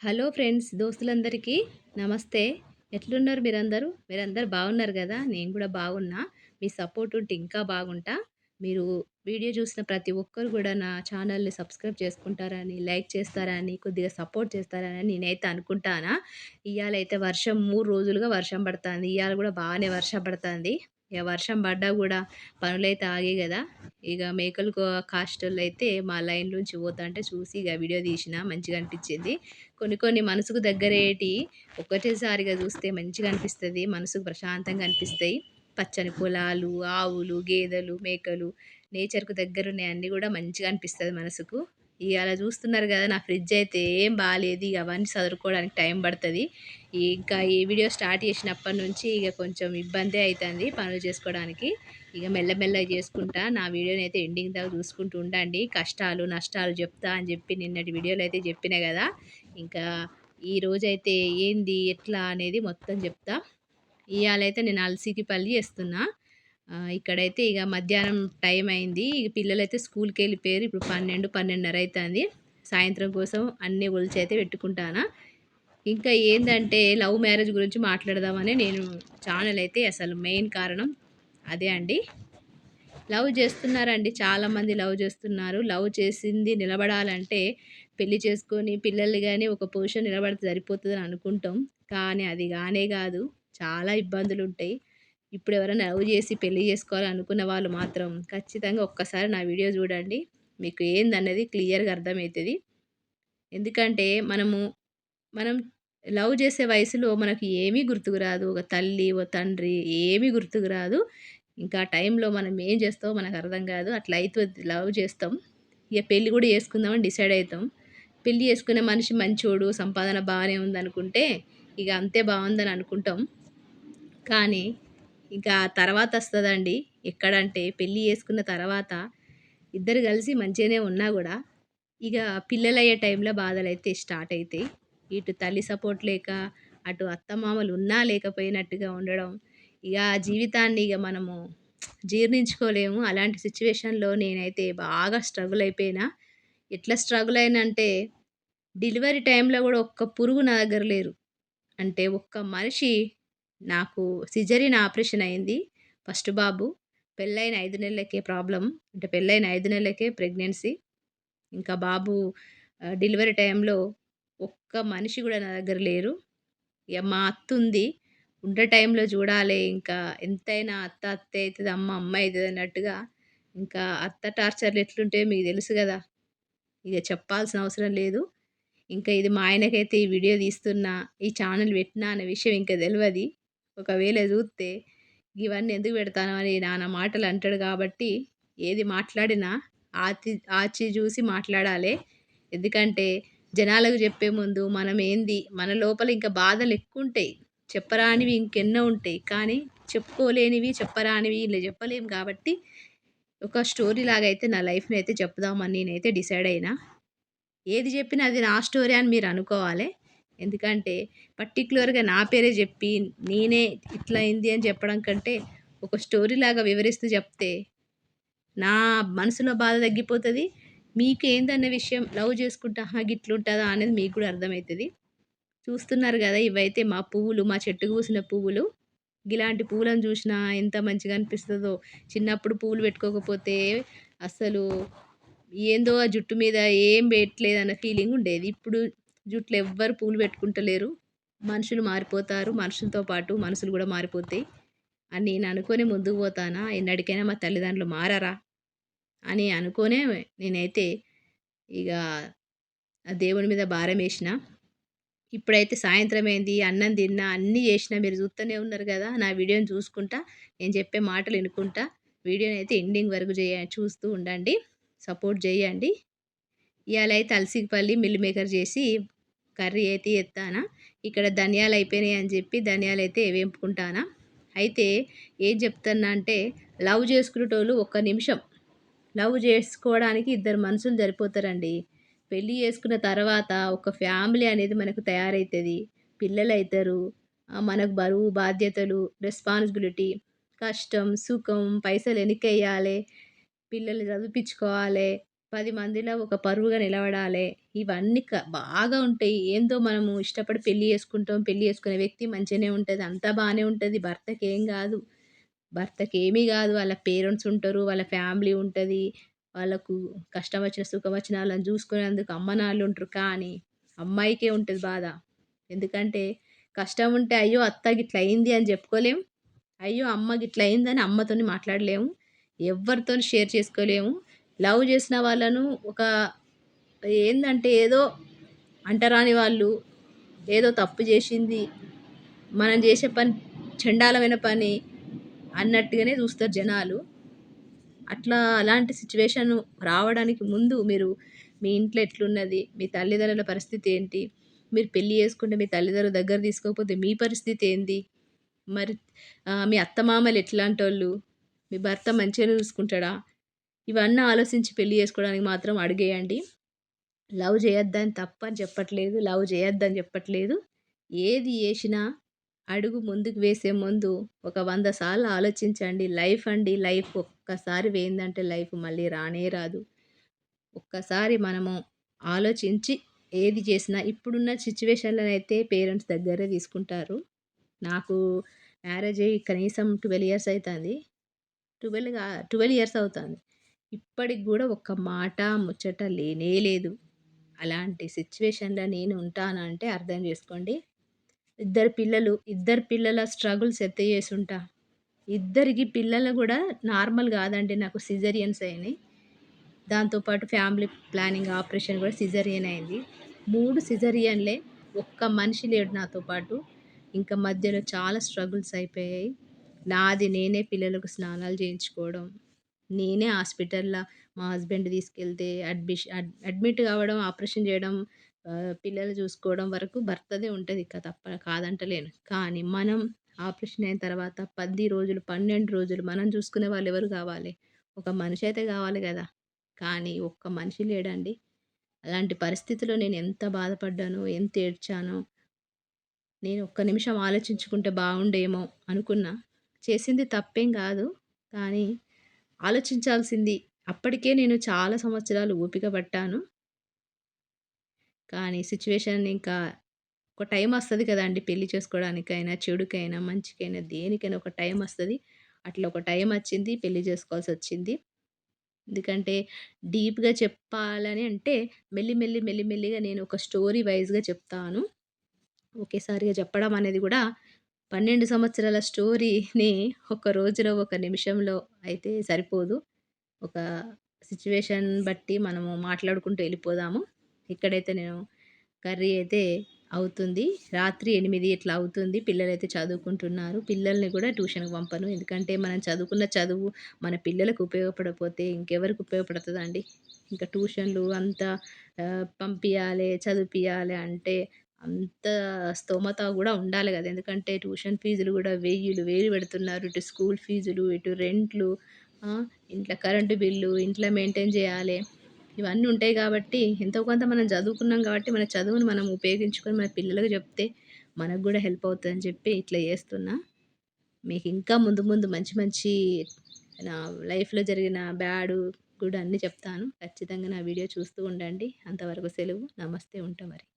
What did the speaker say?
Hello friends దోస్తులందరికీ నమస్తే. ఎట్లున్నారు మీరందరూ? మీరందరూ బాగున్నారు కదా? నేను కూడా బాగున్నా. మీ సపోర్ట్ ఉంటే ఇంకా బాగుంటా. మీరు వీడియో చూసిన ప్రతి ఒక్కరు కూడా నా ఛానల్ని సబ్స్క్రైబ్ చేసుకుంటారని లైక్ చేస్తారని కొద్దిగా సపోర్ట్ చేస్తారని నేనైతే అనుకుంటానా. ఇవాళ అయితే వర్షం మూడు రోజులుగా వర్షం పడుతుంది. ఇవాళ కూడా బాగానే వర్షం పడుతుంది. ఇక వర్షం పడ్డా కూడా పనులైతే ఆగే కదా ఇక మేకలు కాస్టల్ అయితే మా లైన్ నుంచి పోతుంటే చూసి ఇక వీడియో తీసిన మంచిగా అనిపించింది. కొన్ని కొన్ని మనసుకు దగ్గరేటి ఒకటేసారిగా చూస్తే మంచిగా అనిపిస్తుంది. మనసుకు ప్రశాంతంగా అనిపిస్తాయి. పచ్చని పొలాలు ఆవులు గేదెలు మేకలు నేచర్కు దగ్గరున్నాయి అన్నీ కూడా మంచిగా అనిపిస్తుంది మనసుకు. ఇక అలా చూస్తున్నారు కదా నా ఫ్రిడ్జ్ అయితే ఏం బాగాలేదు ఇక అవన్నీ చదువుకోవడానికి టైం పడుతుంది. ఇంకా ఈ వీడియో స్టార్ట్ చేసినప్పటి నుంచి ఇక కొంచెం ఇబ్బందే అవుతుంది పనులు చేసుకోవడానికి. ఇక మెల్లమెల్ల చేసుకుంటా నా వీడియోని అయితే ఎండింగ్ దాకా చూసుకుంటూ ఉండండి. కష్టాలు నష్టాలు చెప్తా అని చెప్పి నిన్నటి వీడియోలో అయితే చెప్పిన కదా. ఇంకా ఈ రోజైతే ఏంది ఎట్లా అనేది మొత్తం చెప్తా. ఇవాళైతే నేను అలసికి పల్లి చేస్తున్నా. ఇక్కడైతే ఇక మధ్యాహ్నం టైం అయింది. ఇక పిల్లలైతే స్కూల్కి వెళ్ళిపోయారు. ఇప్పుడు పన్నెండు పన్నెండున్నర అవుతుంది సాయంత్రం కోసం అన్ని ఒలిచి అయితే పెట్టుకుంటానా. ఇంకా ఏంటంటే లవ్ మ్యారేజ్ గురించి మాట్లాడదామని నేను ఛానల్ అయితే అసలు మెయిన్ కారణం అదే అండి. లవ్ చేస్తున్నారండి. చాలామంది లవ్ చేస్తున్నారు. లవ్ చేసింది నిలబడాలంటే పెళ్ళి చేసుకొని పిల్లలు కానీ ఒక పొజిషన్ నిలబడితే సరిపోతుందని అనుకుంటాం. కానీ అది కానే కాదు. చాలా ఇబ్బందులు ఉంటాయి ఇప్పుడు ఎవరైనా లవ్ చేసి పెళ్ళి చేసుకోవాలనుకున్న వాళ్ళు మాత్రం ఖచ్చితంగా ఒక్కసారి నా వీడియో చూడండి. మీకు ఏందన్నది క్లియర్గా అర్థమవుతుంది. ఎందుకంటే మనము మనం లవ్ చేసే వయసులో మనకి ఏమీ గుర్తుకు రాదు. ఒక తల్లి ఓ తండ్రి ఏమీ గుర్తుకు రాదు. ఇంకా టైంలో మనం ఏం చేస్తామో మనకు అర్థం కాదు. అట్లా అయితే లవ్ చేస్తాం. ఇక పెళ్ళి కూడా చేసుకుందామని డిసైడ్ అవుతాం పెళ్ళి చేసుకునే మనిషి మంచోడు సంపాదన బాగానే ఉందనుకుంటే ఇక అంతే బాగుందని అనుకుంటాం. కానీ ఇంకా తర్వాత వస్తుందండి. ఎక్కడంటే పెళ్ళి చేసుకున్న తర్వాత ఇద్దరు కలిసి మంచిగానే ఉన్నా కూడా ఇక పిల్లలు అయ్యే టైంలో బాధలు అయితే స్టార్ట్ అవుతాయి ఇటు తల్లి సపోర్ట్ లేక అటు అత్తమామలు ఉన్నా లేకపోయినట్టుగా ఉండడం ఇక ఆ జీవితాన్ని ఇక మనము జీర్ణించుకోలేము. అలాంటి సిచ్యువేషన్లో నేనైతే బాగా స్ట్రగుల్ అయిపోయినా. ఎట్లా స్ట్రగుల్ అయినంటే డెలివరీ టైంలో కూడా ఒక్క పురుగు నా దగ్గర లేరు. అంటే ఒక్క మనిషి నాకు సిజరిన్ ఆపరేషన్ అయింది. ఫస్ట్ బాబు పెళ్ళైన ఐదు నెలలకే ప్రాబ్లం అంటే పెళ్ళైన ఐదు నెలలకే ప్రెగ్నెన్సీ ఇంకా బాబు డెలివరీ టైంలో ఒక్క మనిషి కూడా నా దగ్గర లేరు. ఇక మా అత్త ఉంది. ఉండే టైంలో చూడాలి ఇంకా ఎంతైనా అత్త అత్త అవుతుంది అమ్మ అమ్మ అవుతుంది అన్నట్టుగా. ఇంకా అత్త టార్చర్లు ఎట్లుంటే మీకు తెలుసు కదా. ఇక చెప్పాల్సిన అవసరం లేదు. ఇంకా ఇది మా ఆయనకైతే ఈ వీడియో తీస్తున్నా ఈ ఛానల్ పెట్టినా అనే విషయం ఇంకా తెలియదు ఒకవేళ చూస్తే ఇవన్నీ ఎందుకు పెడతాను అని నాన్న మాటలు అంటాడు కాబట్టి ఏది మాట్లాడినా ఆచి ఆచి చూసి మాట్లాడాలి. ఎందుకంటే జనాలకు చెప్పే ముందు మనం ఏంది? మన లోపల ఇంకా బాధలు ఎక్కువ ఉంటాయి చెప్పరానివి ఇంకెన్నో ఉంటాయి. కానీ చెప్పుకోలేనివి చెప్పరానివి ఇలా చెప్పలేం కాబట్టి ఒక స్టోరీ లాగా అయితే నా లైఫ్ని అయితే చెప్దామని నేనైతే డిసైడ్ అయినా. ఏది చెప్పినా అది నా స్టోరీ అని మీరు అనుకోవాలి. ఎందుకంటే పర్టికులర్గా నా పేరే చెప్పి నేనే ఇట్లా అయింది అని చెప్పడం కంటే ఒక స్టోరీ లాగా వివరిస్తూ చెప్తే నా మనసులో బాధ తగ్గిపోతుంది. మీకు ఏందన్న విషయం లవ్ చేసుకుంటా గిట్లుంటుందా అనేది మీకు కూడా అర్థమవుతుంది చూస్తున్నారు కదా ఇవైతే మా పువ్వులు మా చెట్టుకు పూసిన పువ్వులు. ఇలాంటి పువ్వులను చూసినా ఎంత మంచిగా అనిపిస్తుందో. చిన్నప్పుడు పువ్వులు పెట్టుకోకపోతే అసలు ఏందో ఆ జుట్టు మీద ఏం పెట్టలేదు అన్న ఫీలింగ్ ఉండేది. ఇప్పుడు జుట్లు ఎవ్వరు పూలు పెట్టుకుంటలేరు. మనుషులు మారిపోతారు. మనుషులతో పాటు మనసులు కూడా మారిపోతాయి. అని నేను అనుకొని ముందుకు పోతానా? ఎన్నటికైనా మా తల్లిదండ్రులు మారారా? అని అనుకోనే నేనైతే ఇక దేవుని మీద భారం వేసిన. ఇప్పుడైతే సాయంత్రం ఏంది అన్నం తిన్నా అన్నీ చేసినా. మీరు చూస్తూనే ఉన్నారు కదా నా వీడియోని చూసుకుంటా నేను చెప్పే మాటలు వినుకుంటా. వీడియోని అయితే ఎండింగ్ వరకు చేయ చూస్తూ ఉండండి. సపోర్ట్ చేయండి. ఇవాళ అయితే అలసిపల్లి మిల్ మేకర్ చేసి కర్రీ అయితే ఎత్తానా? ఇక్కడ ధనియాలు అయిపోయినాయి అని చెప్పి ధనియాలు అయితే వేపుకుంటానా? అయితే ఏం చెప్తున్నా అంటే లవ్ చేసుకునేటోళ్ళు ఒక్క నిమిషం. లవ్ చేసుకోవడానికి ఇద్దరు మనుషులు సరిపోతారండి. పెళ్ళి చేసుకున్న తర్వాత ఒక ఫ్యామిలీ అనేది మనకు తయారవుతుంది పిల్లలు అవుతారు మనకు బరువు బాధ్యతలు రెస్పాన్సిబిలిటీ కష్టం సుఖం పైసలు వెనక్కి వేయాలి పిల్లలు చదివించుకోవాలి పది మందిలో ఒక పరువుగా నిలబడాలి. ఇవన్నీ క బాగా ఉంటాయి. ఏందో మనము ఇష్టపడి పెళ్ళి చేసుకుంటాం. పెళ్ళి చేసుకునే వ్యక్తి మంచిగానే ఉంటుంది అంతా భర్తకి ఏమి కాదు భర్తకి ఏమి కాదు వాళ్ళ పేరెంట్స్ ఉంటారు. వాళ్ళ ఫ్యామిలీ ఉంటుంది వాళ్ళకు కష్టం వచ్చిన, సుఖం వచ్చిన వాళ్ళని చూసుకునేందుకు అమ్మ, ఉంటారు. కానీ అమ్మాయికే ఉంటుంది బాధ. ఎందుకంటే కష్టం ఉంటే అయ్యో! అత్త గిట్ల అయింది అని చెప్పుకోలేం. అయ్యో! అమ్మ గిట్ల అయిందని అమ్మతోని మాట్లాడలేము. ఎవరితో షేర్ చేసుకోలేము. లవ్ చేసిన వాళ్ళను ఒక ఏంటంటే ఏదో అంటరాని వాళ్ళు, ఏదో తప్పు చేసింది, మనం చేసే పని చెండాలమైన పని అన్నట్టుగానే చూస్తారు జనాలు. అట్లా అలాంటి సిచ్యువేషన్ రావడానికి ముందు మీరు మీ ఇంట్లో ఎట్లున్నది? మీ తల్లిదండ్రుల పరిస్థితి ఏంటి? మీరు పెళ్ళి చేసుకుంటే మీ తల్లిదండ్రులు దగ్గర తీసుకోకపోతే మీ పరిస్థితి ఏంది? మరి మీ అత్తమామలు ఎట్లాంటోళ్ళు? మీ భర్త మంచిగానే చూసుకుంటాడా? ఇవన్నీ ఆలోచించి పెళ్ళి చేసుకోవడానికి మాత్రం అడిగేయండి లవ్ చేయొద్దని తప్పని చెప్పట్లేదు. లవ్ చేయొద్దని చెప్పట్లేదు. ఏది చేసినా అడుగు ముందుకు వేసే ముందు ఒక వంద సార్లు ఆలోచించండి. లైఫ్ అండి లైఫ్ ఒక్కసారి వేయిందంటే లైఫ్ మళ్ళీ రానే రాదు. ఒక్కసారి మనము ఆలోచించి ఏది చేసినా ఇప్పుడున్న సిట్యుయేషన్‌లోనైతే పేరెంట్స్ దగ్గరే తీసుకుంటారు. నాకు మ్యారేజ్ అయ్యి కనీసం 12 ఇయర్స్ అవుతుంది ట్వెల్వ్ ట్వెల్వ్ ఇయర్స్ అవుతుంది ఇప్పటికి కూడా ఒక్క మాట, ముచ్చట లేనే లేదు. అలాంటి సిచ్యువేషన్లో నేను ఉంటానంటే అర్థం చేసుకోండి. ఇద్దరు పిల్లలు, ఇద్దరు పిల్లల స్ట్రగుల్స్ ఎత్త చేసుంటా. ఇద్దరికి పిల్లలు కూడా నార్మల్ కాదండి నాకు సిజరియన్స్ అయినాయి. దాంతోపాటు ఫ్యామిలీ ప్లానింగ్ ఆపరేషన్ కూడా సిజరియన్ అయింది. మూడు సిజరియన్లే ఒక్క మనిషి లేడు నాతో పాటు. ఇంకా మధ్యలో చాలా స్ట్రగుల్స్ అయిపోయాయి. నాది నేనే పిల్లలకు స్నానాలు చేయించుకోవడం. నేనే హాస్పిటల్లో మా హస్బెండ్ తీసుకెళ్తే అడ్మిష్ అడ్ అడ్మిట్ కావడం, ఆపరేషన్ చేయడం, పిల్లలు చూసుకోవడం వరకు భర్తదే ఉంటుంది ఇక తప్ప కాదంటలేను. కానీ మనం ఆపరేషన్ అయిన తర్వాత పది రోజులు, 12 రోజులు మనం చూసుకునే వాళ్ళు ఎవరు కావాలి? ఒక మనిషి అయితే కావాలి కదా కానీ ఒక్క మనిషి లేడండి. అలాంటి పరిస్థితిలో నేను ఎంత బాధపడ్డానో, ఎంత ఏడ్చానో నేను ఒక్క నిమిషం ఆలోచించుకుంటే బాగుండేమో అనుకున్నా. చేసింది తప్పేం కాదు కానీ ఆలోచించాల్సింది అప్పటికే నేను చాలా సంవత్సరాలు ఓపిక పట్టాను. కానీ సిచ్యువేషన్ ఇంకా ఒక టైం వస్తుంది కదండి పెళ్ళి చేసుకోవడానికైనా, చెడుకైనా, మంచికైనా దేనికైనా ఒక టైం వస్తుంది అట్లా ఒక టైం వచ్చింది. పెళ్ళి చేసుకోవాల్సొచ్చింది. ఎందుకంటే డీప్‌గా చెప్పాలని అంటే మెల్లి, మెల్లి, మెల్లి, మెల్లిగా నేను ఒక స్టోరీ వైజ్గా చెప్తాను. ఒకేసారిగా చెప్పడం అనేది కూడా 12 సంవత్సరాల స్టోరీని ఒక రోజులో, ఒక నిమిషంలో అయితే సరిపోదు. ఒక సిచ్యువేషన్ బట్టి మనము మాట్లాడుకుంటూ వెళ్ళిపోదాము ఇక్కడైతే నేను కర్రీ అయితే అవుతుంది. రాత్రి ఎనిమిది ఇట్లా అవుతుంది. పిల్లలైతే చదువుకుంటున్నారు. పిల్లల్ని కూడా ట్యూషన్‌కి పంపను. ఎందుకంటే మనం చదువుకున్న చదువు మన పిల్లలకు ఉపయోగపడకపోతే ఇంకెవరికి ఉపయోగపడుతుందండి ఇంకా ట్యూషన్‌లు అంతా పంపించాలి పంపియాలే, అంటే అంత స్తోమత కూడా ఉండాలి కదా ఎందుకంటే ట్యూషన్ ఫీజులు కూడా వెయ్యిలు, వేలు పెడుతున్నారు. ఇటు స్కూల్ ఫీజులు, ఇటు రెంట్లు, ఇంట్లో కరెంటు బిల్లు, ఇంట్లో మెయింటైన్ చేయాలి ఇవన్నీ ఉంటాయి కాబట్టి ఎంతో కొంత మనం చదువుకున్నాం కాబట్టి మన చదువును మనం ఉపయోగించుకొని మన పిల్లలకు చెప్తే మనకు కూడా హెల్ప్ అవుతుందని చెప్పి ఇట్లా చేస్తున్నా. మీకు ఇంకా ముందు ముందు మంచి మంచి నా లైఫ్‌లో జరిగిన బ్యాడ్ గుడ్ అన్నీ చెప్తాను. ఖచ్చితంగా నా వీడియో చూస్తూ ఉండండి. అంతవరకు సెలవు. నమస్తే. ఉంటా మరి.